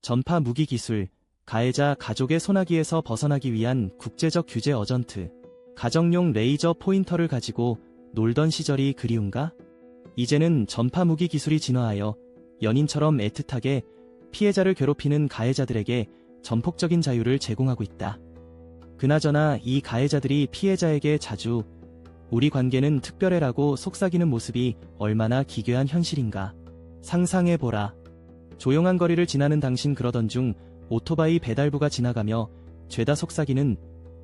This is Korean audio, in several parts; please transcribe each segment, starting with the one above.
전파 무기 기술, 가해자 가족의 소나기에서 벗어나기 위한 국제적 규제 어전트, 가정용 레이저 포인터를 가지고 놀던 시절이 그리운가? 이제는 전파 무기 기술이 진화하여 연인처럼 애틋하게 피해자를 괴롭히는 가해자들에게 전폭적인 자유를 제공하고 있다. 그나저나 이 가해자들이 피해자에게 자주 우리 관계는 특별해라고 속삭이는 모습이 얼마나 기괴한 현실인가. 상상해보라. 조용한 거리를 지나는 당신 그러던 중 오토바이 배달부가 지나가며 죄다 속삭이는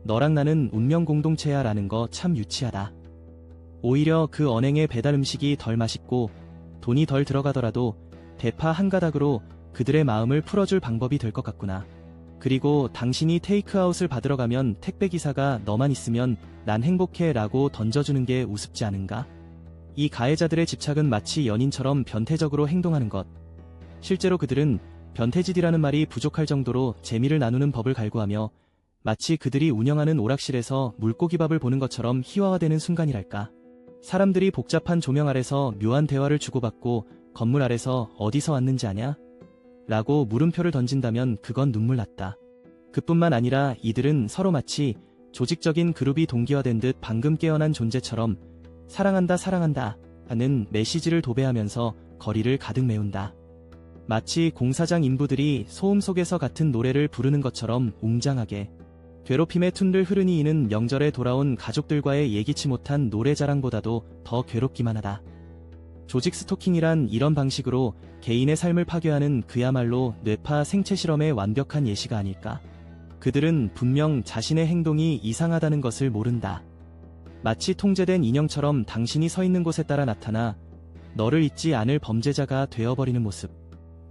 너랑 나는 운명 공동체야 라는 거 참 유치하다. 오히려 그 언행의 배달 음식이 덜 맛있고 돈이 덜 들어가더라도 대파 한 가닥으로 그들의 마음을 풀어줄 방법이 될 것 같구나. 그리고 당신이 테이크아웃을 받으러 가면 택배기사가 너만 있으면 난 행복해 라고 던져주는 게 우습지 않은가? 이 가해자들의 집착은 마치 연인처럼 변태적으로 행동하는 것. 실제로 그들은 변태짓이라는 말이 부족할 정도로 재미를 나누는 법을 갈구하며 마치 그들이 운영하는 오락실에서 물고기밥을 보는 것처럼 희화화되는 순간이랄까. 사람들이 복잡한 조명 아래서 묘한 대화를 주고받고 건물 아래서 어디서 왔는지 아냐? 라고 물음표를 던진다면 그건 눈물 났다. 그뿐만 아니라 이들은 서로 마치 조직적인 그룹이 동기화된 듯 방금 깨어난 존재처럼 사랑한다 사랑한다 하는 메시지를 도배하면서 거리를 가득 메운다. 마치 공사장 인부들이 소음 속에서 같은 노래를 부르는 것처럼 웅장하게 괴롭힘의 툰를 흐르니 이는 명절에 돌아온 가족들과의 예기치 못한 노래 자랑보다도 더 괴롭기만 하다. 조직 스토킹이란 이런 방식으로 개인의 삶을 파괴하는 그야말로 뇌파 생체 실험의 완벽한 예시가 아닐까. 그들은 분명 자신의 행동이 이상하다는 것을 모른다. 마치 통제된 인형처럼 당신이 서 있는 곳에 따라 나타나 너를 잊지 않을 범죄자가 되어버리는 모습.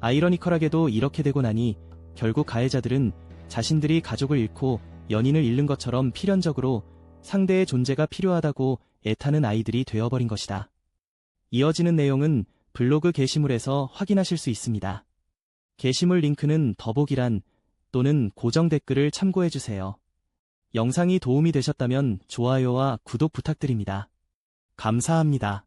아이러니컬하게도 이렇게 되고 나니 결국 가해자들은 자신들이 가족을 잃고 연인을 잃는 것처럼 필연적으로 상대의 존재가 필요하다고 애타는 아이들이 되어버린 것이다. 이어지는 내용은 블로그 게시물에서 확인하실 수 있습니다. 게시물 링크는 더보기란 또는 고정 댓글을 참고해주세요. 영상이 도움이 되셨다면 좋아요와 구독 부탁드립니다. 감사합니다.